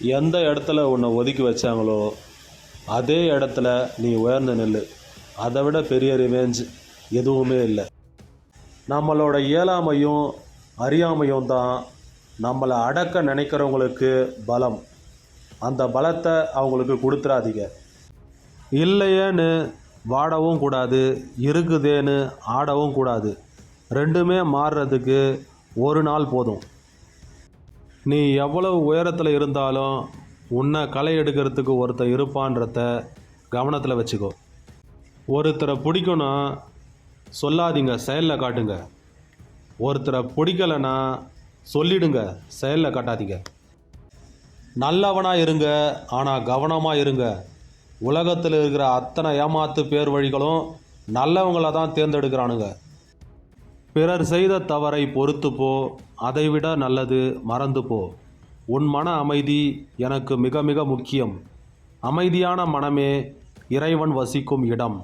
எந்த இடத்துல உன்னை ஒதுக்கி வச்சாங்களோ அதே இடத்துல நீ உயர்ந்து நெல் அதை விட பெரிய ரிவேஞ்ச் எதுவுமே இல்லை. நம்மளோட இயலாமையும் அறியாமையும் தான் நம்மளை அடக்க நினைக்கிறவங்களுக்கு பலம். அந்த பலத்தை அவங்களுக்கு கொடுத்துறாதீங்க. இல்லையேன்னு வாடவும் கூடாது இருக்குதேன்னு ஆடவும் கூடாது. ரெண்டுமே மாறுறதுக்கு ஒரு நாள் போதும். நீ எவ்வளவு உயரத்தில் இருந்தாலும் உன்னை களை எடுக்கிறதுக்கு ஒருத்தர் இருப்பான்றத கவனத்தில் வச்சுக்கோ. ஒருத்தரை பிடிக்கும்னா சொல்லாதீங்க செயலில் காட்டுங்க. ஒருத்தரை பிடிக்கலைன்னா சொல்லிடுங்க செயலில் காட்டாதீங்க. நல்லவனாக இருங்க ஆனால் கவனமாக இருங்க. உலகத்தில் இருக்கிற அத்தனை ஏமாத்து பேர் வழிகளும் நல்லவங்கள தான் தேர்ந்தெடுக்கிறானுங்க. பிறர் செய்த தவறை பொறுத்து போ அதைவிட நல்லது மறந்து போ உன் மன அமைதி எனக்கு மிக மிக முக்கியம். அமைதியான மனமே இறைவன் வசிக்கும் இடம்.